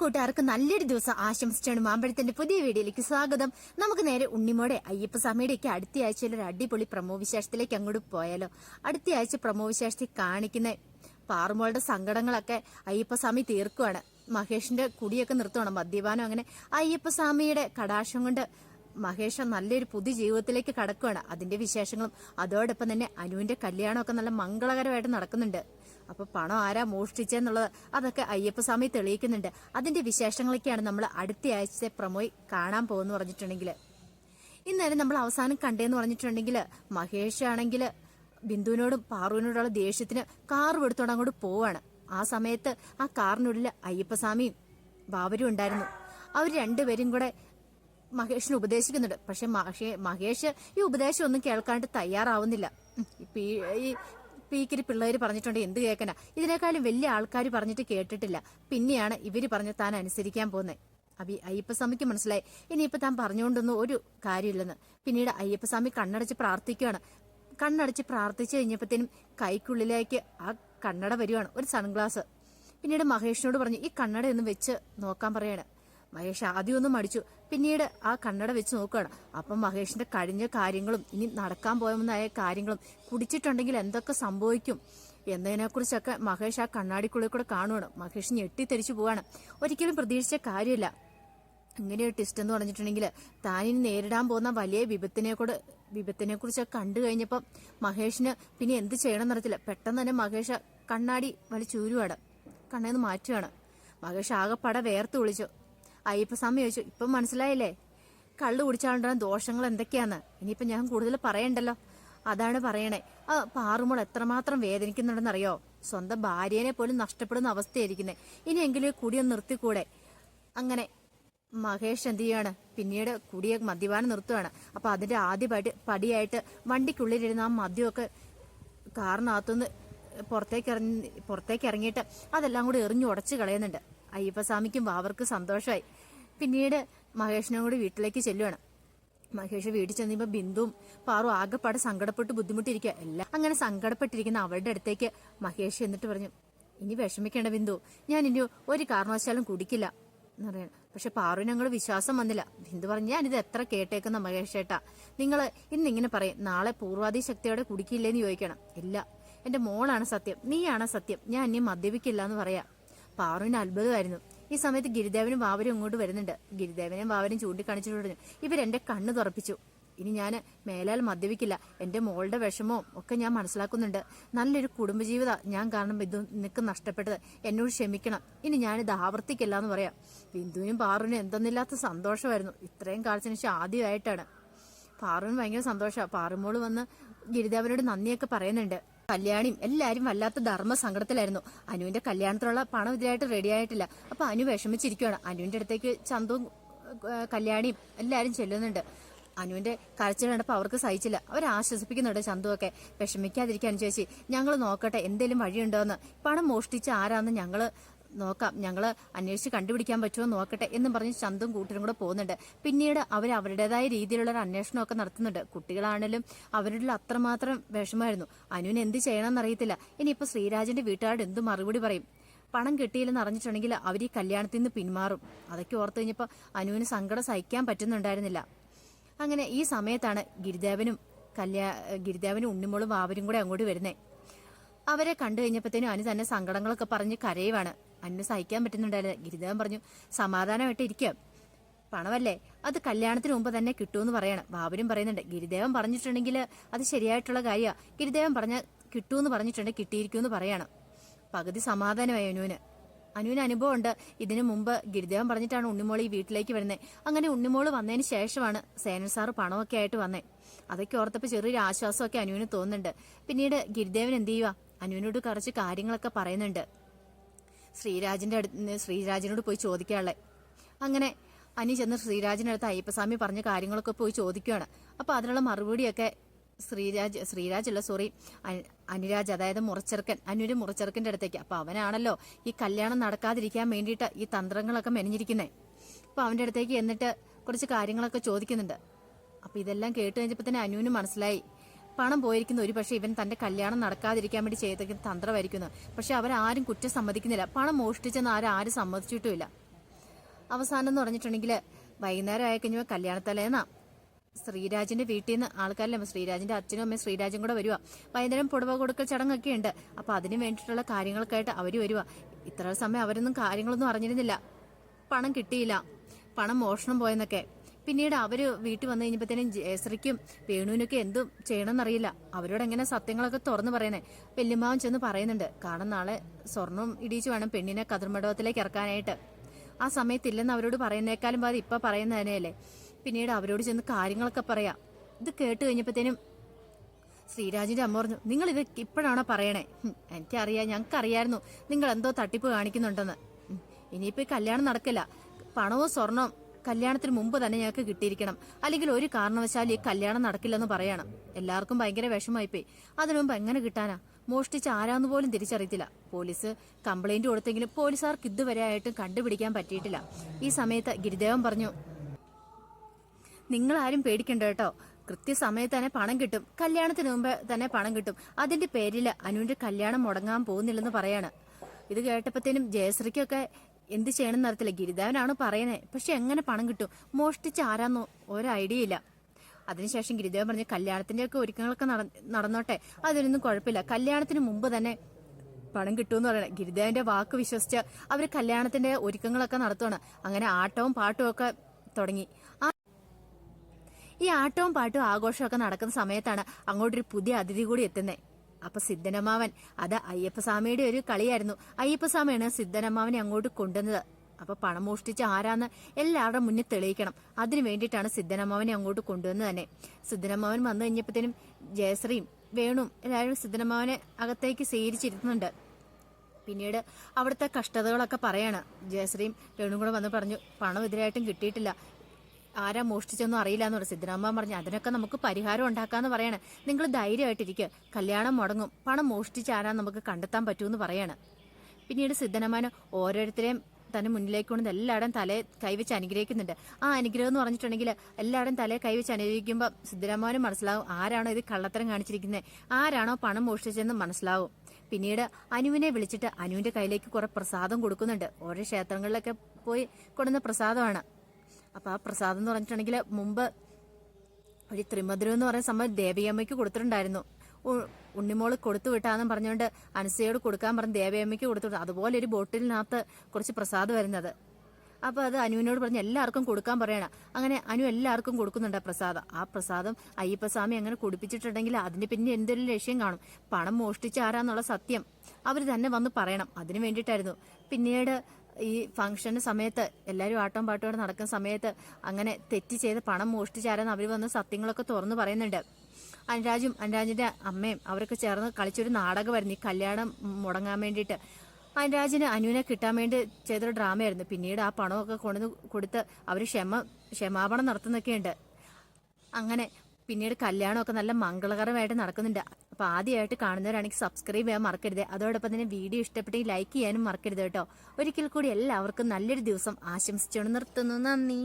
കൂട്ടുകാർക്ക് നല്ലൊരു ദിവസം ആശംസിച്ചാണ് മാമ്പഴത്തിന്റെ പുതിയ വീഡിയോയിലേക്ക് സ്വാഗതം. നമുക്ക് നേരെ ഉണ്ണിമോടെ അയ്യപ്പ ഒക്കെ അടുത്ത ആഴ്ചയിൽ ഒരു അടിപൊളി പ്രമോ വിശേഷത്തിലേക്ക് അങ്ങോട്ട് പോയാലോ. അടുത്ത ആഴ്ച പ്രമോ വിശേഷത്തിൽ കാണിക്കുന്ന പാറുമോളുടെ സങ്കടങ്ങളൊക്കെ അയ്യപ്പസ്വാമി തീർക്കുവാണ്. മഹേഷിന്റെ കുടിയൊക്കെ നിർത്തുവാണ് മദ്യപാനം അങ്ങനെ. അയ്യപ്പസ്വാമിയുടെ കടാക്ഷം കൊണ്ട് മഹേഷ് നല്ലൊരു പുതിയ ജീവിതത്തിലേക്ക് കടക്കുകയാണ് അതിന്റെ വിശേഷങ്ങളും അതോടൊപ്പം തന്നെ അനുവിന്റെ കല്യാണമൊക്കെ നല്ല മംഗളകരമായിട്ട് നടക്കുന്നുണ്ട്. അപ്പൊ പണം ആരാ മോഷ്ടിച്ചെന്നുള്ളത് അതൊക്കെ അയ്യപ്പസ്വാമി തെളിയിക്കുന്നുണ്ട്. അതിന്റെ വിശേഷങ്ങളൊക്കെയാണ് നമ്മൾ അടുത്ത ആഴ്ചത്തെ പ്രമോയ് കാണാൻ പോകുന്നു പറഞ്ഞിട്ടുണ്ടെങ്കിൽ ഇന്നലെ നമ്മൾ അവസാനം കണ്ടേന്ന് പറഞ്ഞിട്ടുണ്ടെങ്കിൽ മഹേഷ് ആണെങ്കിൽ ബിന്ദുവിനോടും പാറുവിനോടുള്ള ദേഷ്യത്തിന് കാർ എടുത്തോണ്ട് അങ്ങോട്ട് പോവാണ്. ആ സമയത്ത് ആ കാറിനുള്ളിൽ അയ്യപ്പസ്വാമിയും ബാബരും ഉണ്ടായിരുന്നു. അവർ രണ്ടുപേരും കൂടെ മഹേഷിന് ഉപദേശിക്കുന്നുണ്ട്. പക്ഷെ മഹേ മഹേഷ് ഈ ഉപദേശം ഒന്നും കേൾക്കാണ്ട് തയ്യാറാവുന്നില്ല. ഈ പീക്കിരി പിള്ളേർ പറഞ്ഞിട്ടുണ്ട് എന്ത് കേൾക്കണ ഇതിനേക്കാളും വലിയ ആൾക്കാർ പറഞ്ഞിട്ട് കേട്ടിട്ടില്ല. പിന്നെയാണ് ഇവർ പറഞ്ഞ് താൻ അനുസരിക്കാൻ പോകുന്നത് അബി അയ്യപ്പസ്വാമിക്ക് മനസ്സിലായി. ഇനിയിപ്പോ താൻ പറഞ്ഞുകൊണ്ടൊന്നും ഒരു കാര്യമില്ലെന്ന്. പിന്നീട് അയ്യപ്പസ്വാമി കണ്ണടച്ച് പ്രാർത്ഥിക്കുകയാണ് കണ്ണടച്ച് പ്രാർത്ഥിച്ചു കഴിഞ്ഞപ്പോഴത്തേനും കൈക്കുള്ളിലേക്ക് ആ കണ്ണട വരുവാണ് ഒരു സൺഗ്ലാസ്. പിന്നീട് മഹേഷിനോട് പറഞ്ഞു ഈ കണ്ണട ഒന്ന് വെച്ച് നോക്കാൻ പറയാണ്. മഹേഷ് ആദ്യമൊന്നും മടിച്ചു. പിന്നീട് ആ കണ്ണട വെച്ച് നോക്കുകയാണ്. അപ്പം മഹേഷിന്റെ കഴിഞ്ഞ കാര്യങ്ങളും ഇനി നടക്കാൻ പോയെന്നായ കാര്യങ്ങളും കുടിച്ചിട്ടുണ്ടെങ്കിൽ എന്തൊക്കെ സംഭവിക്കും എന്നതിനെക്കുറിച്ചൊക്കെ മഹേഷ് ആ കണ്ണാടിക്കുള്ളിൽ കൂടെ കാണുവാണ്. മഹേഷ് ഞെട്ടിത്തെരിച്ചു പോവാണ്. ഒരിക്കലും പ്രതീക്ഷിച്ച കാര്യമില്ല. ഇങ്ങനെ ഒരു ടിസ്റ്റ് എന്ന് പറഞ്ഞിട്ടുണ്ടെങ്കിൽ താനിനി നേരിടാൻ പോകുന്ന വലിയ വിപത്തിനെ കൂടെ വിപത്തിനെ കുറിച്ചൊക്കെ കണ്ടു കഴിഞ്ഞപ്പം മഹേഷിന് പിന്നെ എന്ത് ചെയ്യണം എന്നറിയത്തില്ല പെട്ടെന്ന് തന്നെ മഹേഷ് കണ്ണാടി വലിച്ചൂരുവാണ്. കണ്ണേന്ന് മാറ്റുകയാണ് മഹേഷ് ആകെപ്പട വേർത്ത് വിളിച്ചു. അയ്യപ്പസ്വാമി ചോദിച്ചു ഇപ്പം മനസ്സിലായില്ലേ? കള്ള് കുടിച്ചാലുണ്ടാകുന്ന ദോഷങ്ങൾ എന്തൊക്കെയാന്ന്? ഇനിയിപ്പം ഞാൻ കൂടുതൽ പറയണ്ടല്ലോ. അതാണ് പറയണേ. ആ പാറുമ്പോൾ എത്രമാത്രം വേദനിക്കുന്നുണ്ടെന്നറിയോ? സ്വന്തം ഭാര്യനെ പോലും നഷ്ടപ്പെടുന്ന അവസ്ഥയായിരിക്കുന്നത് ഇനിയെങ്കിലും കുടിയൊന്ന് നിർത്തിക്കൂടെ? അങ്ങനെ മഹേഷ് എന്ത് ചെയ്യാണ് പിന്നീട് കുടിയെ മദ്യപാനം നിർത്തുകയാണ് അപ്പൊ അതിന്റെ ആദ്യ പടി പടിയായിട്ട് വണ്ടിക്കുള്ളിലിരുന്ന ആ മദ്യമൊക്കെ കാറിനകത്തുനിന്ന് പുറത്തേക്ക് ഇറങ്ങി പുറത്തേക്ക് ഇറങ്ങിയിട്ട് അതെല്ലാം കൂടി എറിഞ്ഞു ഉടച്ചു കളയുന്നുണ്ട്. അയ്യപ്പസ്വാമിക്കും വാവർക്കും സന്തോഷമായി പിന്നീട് മഹേഷിനും കൂടി വീട്ടിലേക്ക് ചെല്ലുവാണ്. മഹേഷ് വീട്ടിൽ ചെന്നിപ്പോ ബിന്ദുവും പാറു ആകെപ്പാടെ സങ്കടപ്പെട്ട് ബുദ്ധിമുട്ടിരിക്കുക എല്ലാം അങ്ങനെ സങ്കടപ്പെട്ടിരിക്കുന്ന അവളുടെ അടുത്തേക്ക് മഹേഷ് എന്നിട്ട് പറഞ്ഞു ഇനി വിഷമിക്കേണ്ട ബിന്ദു ഞാൻ ഇനി ഒരു കാരണവശാലും കുടിക്കില്ല. എന്ന് പറയണം. പക്ഷെ പാറുവിന് ഞങ്ങൾ വിശ്വാസം വന്നില്ല. ബിന്ദു പറഞ്ഞു ഞാൻ ഇത് എത്ര കേട്ടേക്കുന്ന മഹേഷ് ചേട്ടാ നിങ്ങൾ ഇന്നിങ്ങനെ പറയും നാളെ പൂർവാധി ശക്തിയോടെ കുടിക്കില്ലേന്ന് ചോദിക്കണം. ഇല്ല എന്റെ മോളാണ് സത്യം നീയാണ് സത്യം ഞാൻ ഇനി മദ്യപിക്കില്ല എന്ന് പറയാ. പാറുവിന് അത്ഭുതമായിരുന്നു. ഈ സമയത്ത് ഗിരിദേവനും വാവരും ഇങ്ങോട്ട് വരുന്നുണ്ട്. ഗിരിദേവനും വാവരും ചൂണ്ടിക്കാണിച്ചിട്ട് പറഞ്ഞു ഇവരെന്റെ കണ്ണ് തുറപ്പിച്ചു. ഇനി ഞാൻ മേലാൽ മദ്യപിക്കില്ല. എന്റെ മോളുടെ വിഷമവും ഒക്കെ ഞാൻ മനസ്സിലാക്കുന്നുണ്ട്. നല്ലൊരു കുടുംബജീവിത ഞാൻ കാരണം ബിന്ദു നിനക്ക് നഷ്ടപ്പെട്ടത്. എന്നോട് ക്ഷമിക്കണം. ഇനി ഞാനിത് ആവർത്തിക്കില്ല എന്ന് പറയാം. ബിന്ദുവിനും പാറുവിനും എന്തെന്നില്ലാത്ത സന്തോഷമായിരുന്നു. ഇത്രയും കാലത്തിന് ശേഷം ആദ്യമായിട്ടാണ്. പാറുവിന് ഭയങ്കര സന്തോഷമാണ് പാറുമോൾ വന്ന് ഗിരിദേവനോട് നന്ദിയൊക്കെ പറയുന്നുണ്ട്. കല്യാണിയും എല്ലാരും വല്ലാത്ത ധർമ്മ സങ്കടത്തിലായിരുന്നു അനുവിന്റെ കല്യാണത്തിനുള്ള പണം ഇതിനായിട്ട് റെഡി ആയിട്ടില്ല. അപ്പൊ അനു വിഷമിച്ചിരിക്കുകയാണ് അനുവിന്റെ അടുത്തേക്ക് ചന്തവും കല്യാണിയും എല്ലാരും ചെല്ലുന്നുണ്ട്. അനുവിന്റെ കരച്ചിൽ കണ്ടപ്പോൾ അവർക്ക് സഹിച്ചില്ല. അവർ ആശ്വസിപ്പിക്കുന്നുണ്ട് ചന്തുവൊക്കെ. വിഷമിക്കാതിരിക്കാൻ ചേച്ചി ഞങ്ങൾ നോക്കട്ടെ എന്തേലും വഴിയുണ്ടോന്ന്. പണം മോഷ്ടിച്ച് ആരാന്ന് ഞങ്ങൾ നോക്കാം. ഞങ്ങൾ അന്വേഷിച്ച് കണ്ടുപിടിക്കാൻ പറ്റുമോ നോക്കട്ടെ എന്നും പറഞ്ഞ് ചന്തും കൂട്ടരും കൂടെ പോകുന്നുണ്ട്. പിന്നീട് അവർ അവരുടേതായ രീതിയിലുള്ള ഒരു അന്വേഷണമൊക്കെ നടത്തുന്നുണ്ട്. കുട്ടികളാണെങ്കിലും അവരുടെ അത്രമാത്രം വിഷമമായിരുന്നു. അനുവിന് എന്ത് ചെയ്യണമെന്ന് അറിയത്തില്ല ഇനിയിപ്പോ ശ്രീരാജന്റെ വീട്ടുകാരുടെ എന്ത് മറുപടി പറയും? പണം കിട്ടിയില്ലെന്ന് അറിഞ്ഞിട്ടുണ്ടെങ്കിൽ അവർ ഈ കല്യാണത്തിൽ നിന്ന് പിന്മാറും. അതൊക്കെ ഓർത്തു കഴിഞ്ഞപ്പോൾ അനുവിന് സങ്കടം സഹിക്കാൻ പറ്റുന്നുണ്ടായിരുന്നില്ല. അങ്ങനെ ഈ സമയത്താണ് ഗിരിദേവനും കല്യാ ഗിരിദേവനും ഉണ്ണിമോളും വാവരും കൂടെ അങ്ങോട്ട് വരുന്നത് അവരെ കണ്ടു കഴിഞ്ഞപ്പോഴത്തേനും അനു തന്നെ സങ്കടങ്ങളൊക്കെ പറഞ്ഞ് കരയുവാണ്. അനു സഹിക്കാൻ പറ്റുന്നുണ്ടായിരുന്നില്ല ഗിരിദേവൻ പറഞ്ഞു സമാധാനമായിട്ട് ഇരിക്കാം. പണമല്ലേ? അത് കല്യാണത്തിന് മുമ്പ് തന്നെ കിട്ടുമെന്ന് പറയണം. ബാബരും പറയുന്നുണ്ട് ഗിരിദേവൻ പറഞ്ഞിട്ടുണ്ടെങ്കിൽ അത് ശരിയായിട്ടുള്ള കാര്യമാണ് ഗിരിദേവൻ പറഞ്ഞ കിട്ടുമെന്ന് പറഞ്ഞിട്ടുണ്ട് കിട്ടിയിരിക്കുമെന്ന് പറയണം. പകുതി സമാധാനമായി അനുവിന്. അനുവിന് അനുഭവമുണ്ട്. ഇതിനു മുമ്പ് ഗിരിദേവൻ പറഞ്ഞിട്ടാണ് ഉണ്ണിമോൾ ഈ വീട്ടിലേക്ക് വരുന്നത് അങ്ങനെ ഉണ്ണിമോൾ വന്നതിന് ശേഷമാണ് സേനൻ സാറ് പണമൊക്കെ ആയിട്ട് വന്നേ. അതൊക്കെ ഓർത്തപ്പോൾ ചെറിയൊരു ആശ്വാസമൊക്കെ അനുവിന് തോന്നുന്നുണ്ട്. പിന്നീട് ഗിരിദേവൻ എന്ത് ചെയ്യുക അനുവിനോട് കുറച്ച് കാര്യങ്ങളൊക്കെ പറയുന്നുണ്ട്. ശ്രീരാജിന്റെ അടുത്ത് ശ്രീരാജിനോട് പോയി ചോദിക്കാനുള്ളത് അങ്ങനെ അനി ചെന്ന് ശ്രീരാജിന്റെ അടുത്ത് അയ്യപ്പസ്വാമി പറഞ്ഞ കാര്യങ്ങളൊക്കെ പോയി ചോദിക്കുകയാണ് അപ്പോൾ അതിനുള്ള മറുപടിയൊക്കെ ശ്രീരാജ് ശ്രീരാജ് അല്ല സോറി അനിരാജ് അതായത് മുറച്ചെറുക്കൻ അനുര് മുറച്ചെറുക്കന്റെ അടുത്തേക്ക്. അപ്പോൾ അവനാണല്ലോ ഈ കല്യാണം നടക്കാതിരിക്കാൻ വേണ്ടിയിട്ട് ഈ തന്ത്രങ്ങളൊക്കെ മെനഞ്ഞിരിക്കുന്നത് അപ്പോൾ അവന്റെ അടുത്തേക്ക് എന്നിട്ട് കുറച്ച് കാര്യങ്ങളൊക്കെ ചോദിക്കുന്നുണ്ട്. അപ്പോൾ ഇതെല്ലാം കേട്ട് കഴിഞ്ഞപ്പോ തന്നെ അനുവിന് മനസ്സിലായി. പണം പോയിരിക്കുന്ന. ഒരു പക്ഷേ ഇവൻ തന്റെ കല്യാണം നടക്കാതിരിക്കാൻ വേണ്ടി ചെയ്ത തന്ത്രമായിരിക്കുന്നു. പക്ഷെ അവരാരും കുറ്റം സമ്മതിക്കുന്നില്ല. പണം മോഷ്ടിച്ചെന്ന് ആരും ആരും സമ്മതിച്ചിട്ടുമില്ല. അവസാനം എന്ന് പറഞ്ഞിട്ടുണ്ടെങ്കിൽ വൈകുന്നേരം ആയി കഴിഞ്ഞാൽ കല്യാണത്തലേന്നാ ശ്രീരാജിന്റെ വീട്ടിൽ നിന്ന് ആൾക്കാരല്ല? ശ്രീരാജിന്റെ അച്ഛനും അമ്മയും ശ്രീരാജും കൂടെ വരുവാ. വൈകുന്നേരം പുടവ കൊടുക്കൽ ചടങ്ങൊക്കെ ഉണ്ട്. അപ്പൊ അതിന് വേണ്ടിയിട്ടുള്ള കാര്യങ്ങൾക്കായിട്ട് അവർ വരുവ. ഇത്ര സമയം അവരൊന്നും കാര്യങ്ങളൊന്നും അറിഞ്ഞിരുന്നില്ല. പണം കിട്ടിയില്ല. പണം മോഷണം പോയെന്നൊക്കെ. പിന്നീട് അവർ വീട്ടിൽ വന്നു കഴിഞ്ഞപ്പോഴത്തേനും ജയശ്രീക്കും വേണുവിനൊക്കെ എന്തും ചെയ്യണമെന്നറിയില്ല. അവരോട് എങ്ങനെ സത്യങ്ങളൊക്കെ തുറന്നു പറയണേ വല്യമ്മാവൻ ചെന്ന് പറയുന്നുണ്ട് കാരണം നാളെ സ്വർണം ഇടിച്ചു വേണം പെണ്ണിനെ കതിർമണ്ഡപത്തിലേക്ക് ഇറക്കാനായിട്ട്. ആ സമയത്തില്ലെന്ന് അവരോട് പറയുന്നേക്കാളും ബാധ ഇപ്പൊ പറയുന്നത് തന്നെയല്ലേ പിന്നീട് അവരോട് ചെന്ന് കാര്യങ്ങളൊക്കെ പറയാം. ഇത് കേട്ട് കഴിഞ്ഞപ്പോഴത്തേനും ശ്രീരാജിന്റെ അമ്മ പറഞ്ഞു നിങ്ങൾ ഇത് ഇപ്പോഴാണോ പറയണേ? എനിക്കറിയാം ഞങ്ങൾക്കറിയായിരുന്നു. നിങ്ങൾ എന്തോ തട്ടിപ്പ് കാണിക്കുന്നുണ്ടെന്ന്. ഇനിയിപ്പോ കല്യാണം നടക്കില്ല. പണവും സ്വർണവും കല്യാണത്തിന് മുമ്പ് തന്നെ ഞങ്ങൾക്ക് കിട്ടിയിരിക്കണം. അല്ലെങ്കിൽ ഒരു കാരണവശാലും ഈ കല്യാണം നടക്കില്ലെന്ന് പറയണം. എല്ലാവർക്കും ഭയങ്കര വിഷമായിപ്പോയി അതിനു മുമ്പ് എങ്ങനെ കിട്ടാനാ? മോഷ്ടിച്ച് ആരാന്ന് പോലും തിരിച്ചറിയത്തില്ല. പോലീസ് കംപ്ലൈന്റ് കൊടുത്തെങ്കിലും പോലീസുകാർക്ക് ഇതുവരെ ആയിട്ടും കണ്ടുപിടിക്കാൻ പറ്റിയിട്ടില്ല. ഈ സമയത്ത് ഗിരിദേവൻ പറഞ്ഞു നിങ്ങൾ ആരും പേടിക്കണ്ട കേട്ടോ. കൃത്യസമയത്ത് തന്നെ പണം കിട്ടും. കല്യാണത്തിന് മുമ്പ് തന്നെ പണം കിട്ടും. അതിന്റെ പേരിൽ അനുവിന്റെ കല്യാണം മുടങ്ങാൻ പോകുന്നില്ലെന്ന് പറയാണ്. ഇത് കേട്ടപ്പോഴത്തേനും ജയശ്രീക്കൊക്കെ എന്ത് ചെയ്യണമെന്ന് അറിയത്തില്ല. ഗിരിദേവനാണ് പറയുന്നത് പക്ഷെ എങ്ങനെ പണം കിട്ടും? മോഷ്ടിച്ച് ആരാന്നോ ഒരു ഐഡിയ ഇല്ല. അതിനുശേഷം ഗിരിദേവൻ പറഞ്ഞു കല്യാണത്തിന്റെ ഒക്കെ ഒരുക്കങ്ങളൊക്കെ നട- നടന്നോട്ടെ. അതിനൊന്നും കുഴപ്പമില്ല. കല്യാണത്തിന് മുമ്പ് തന്നെ പണം കിട്ടുമെന്ന് പറയണം. ഗിരിദേവന്റെ വാക്ക് വിശ്വസിച്ച് അവർ കല്യാണത്തിന്റെ ഒരുക്കങ്ങളൊക്കെ നടത്തുവാണ്. അങ്ങനെ ആട്ടവും പാട്ടും ഒക്കെ തുടങ്ങി. ഈ ആട്ടവും പാട്ടും ആഘോഷമൊക്കെ നടക്കുന്ന സമയത്താണ് അങ്ങോട്ടൊരു പുതിയ അതിഥി കൂടി എത്തുന്നത് അപ്പൊ സിദ്ധനമാവൻ അത് അയ്യപ്പസ്വാമിയുടെ ഒരു കളിയായിരുന്നു. അയ്യപ്പസ്വാമിയാണ് സിദ്ധനമാവനെ അങ്ങോട്ട് കൊണ്ടുവന്നത്. അപ്പൊ പണം മോഷ്ടിച്ച ആരാന്ന് എല്ലാവരുടെ മുന്നിൽ തെളിയിക്കണം. അതിനു വേണ്ടിയിട്ടാണ് സിദ്ധനമ്മാവനെ അങ്ങോട്ട് കൊണ്ടുവന്നത് തന്നെ. സിദ്ധനമ്മാവൻ വന്നു കഴിഞ്ഞപ്പോഴത്തേനും ജയശ്രീയും വേണും എല്ലാവരും സിദ്ധനമ്മാവനെ അകത്തേക്ക് സ്വീകരിച്ചിരുന്നുണ്ട്. പിന്നീട് അവിടുത്തെ കഷ്ടതകളൊക്കെ പറയാണ്. ജയശ്രീയും രേണും കൂടെ വന്ന് പറഞ്ഞു പണം ഇതിനായിട്ടും കിട്ടിയിട്ടില്ല. ആരാ മോഷ്ടിച്ചൊന്നും അറിയില്ല എന്ന് സിദ്ധരാമ പറഞ്ഞു അതിനൊക്കെ നമുക്ക് പരിഹാരം ഉണ്ടാക്കാന്ന് പറയാണ്. നിങ്ങൾ ധൈര്യമായിട്ടിരിക്കുക കല്യാണം മുടങ്ങും. പണം മോഷ്ടിച്ചാരാ നമുക്ക് കണ്ടെത്താൻ പറ്റൂന്ന് പറയാണ്. പിന്നീട് സിദ്ധനമാന ഓരോരുത്തരെയും തന്നെ മുന്നിലേക്ക് കൊണ്ട് എല്ലാവരും തലയെ കൈവച്ച് അനുഗ്രഹിക്കുന്നുണ്ട്. ആ അനുഗ്രഹം എന്ന് പറഞ്ഞിട്ടുണ്ടെങ്കിൽ എല്ലാവരും തലയെ കൈവച്ച് അനുഗ്രഹിക്കുമ്പോൾ സിദ്ധരാമാവന് മനസ്സിലാവും ആരാണോ ഇത് കള്ളത്തരം കാണിച്ചിരിക്കുന്നത് ആരാണോ പണം മോഷ്ടിച്ചതെന്ന് മനസ്സിലാവും. പിന്നീട് അനുവിനെ വിളിച്ചിട്ട് അനുവിന്റെ കയ്യിലേക്ക് കുറെ പ്രസാദം കൊടുക്കുന്നുണ്ട്. ഓരോ ക്ഷേത്രങ്ങളിലൊക്കെ പോയി കൊടുക്കുന്ന പ്രസാദമാണ്. അപ്പൊ ആ പ്രസാദം എന്ന് പറഞ്ഞിട്ടുണ്ടെങ്കിൽ മുമ്പ് ഒരു ത്രിമധുരം എന്ന് പറയുന്ന സംഭവം ദേവിയമ്മയ്ക്ക് കൊടുത്തിട്ടുണ്ടായിരുന്നു. ഉണ്ണിമോൾ കൊടുത്തു വിട്ടാന്നും പറഞ്ഞുകൊണ്ട് അനസയോട് കൊടുക്കാൻ പറഞ്ഞ് ദേവിയമ്മയ്ക്ക് കൊടുത്തു അതുപോലെ ഒരു ബോട്ടിലിനകത്ത് കുറച്ച് പ്രസാദം വരുന്നത്. അപ്പൊ അത് അനുവിനോട് പറഞ്ഞ് എല്ലാവർക്കും കൊടുക്കാൻ പറയണം. അങ്ങനെ അനു എല്ലാവർക്കും കൊടുക്കുന്നുണ്ട് പ്രസാദം. ആ പ്രസാദം അയ്യപ്പസ്വാമി അങ്ങനെ കുടിപ്പിച്ചിട്ടുണ്ടെങ്കിൽ അതിന് പിന്നെ എന്തൊരു ലക്ഷ്യം കാണും? പണം മോഷ്ടിച്ചാരാന്നുള്ള സത്യം അവർ തന്നെ വന്ന് പറയണം. അതിനു വേണ്ടിയിട്ടായിരുന്നു. പിന്നീട് ഈ ഫംഗ്ഷന് സമയത്ത് എല്ലാവരും ആട്ടം പാട്ടോടെ നടക്കുന്ന സമയത്ത് അങ്ങനെ തെറ്റ് ചെയ്ത് പണം മോഷ്ടിച്ചാരെന്ന് അവർ വന്ന് സത്യങ്ങളൊക്കെ തുറന്നു പറയുന്നുണ്ട്. അനുരാജും അനുരാജിന്റെ അമ്മയും അവരൊക്കെ ചേർന്ന് കളിച്ചൊരു നാടകമായിരുന്നു ഈ കല്യാണം മുടങ്ങാൻ വേണ്ടിയിട്ട്. അനുരാജിന് അനുവിനെ കിട്ടാൻ വേണ്ടി ചെയ്തൊരു ഡ്രാമയായിരുന്നു. പിന്നീട് ആ പണമൊക്കെ കൊണ്ടു കൊടുത്ത് അവർ ക്ഷമ ക്ഷമാപണം നടത്തുന്നൊക്കെയുണ്ട്. അങ്ങനെ പിന്നീട് കല്യാണമൊക്കെ നല്ല മംഗളകരമായിട്ട് നടക്കുന്നുണ്ട്. അപ്പോൾ ആദ്യമായിട്ട് കാണുന്നവരാണെങ്കിൽ സബ്സ്ക്രൈബ് ചെയ്യാൻ മറക്കരുത്. അതോടൊപ്പം തന്നെ വീഡിയോ ഇഷ്ടപ്പെട്ടെങ്കിൽ ലൈക്ക് ചെയ്യാനും മറക്കരുത് കേട്ടോ. ഒരിക്കൽ കൂടി എല്ലാവർക്കും നല്ലൊരു ദിവസം ആശംസിച്ചുകൊണ്ട് നിർത്തുന്നു. നന്ദി.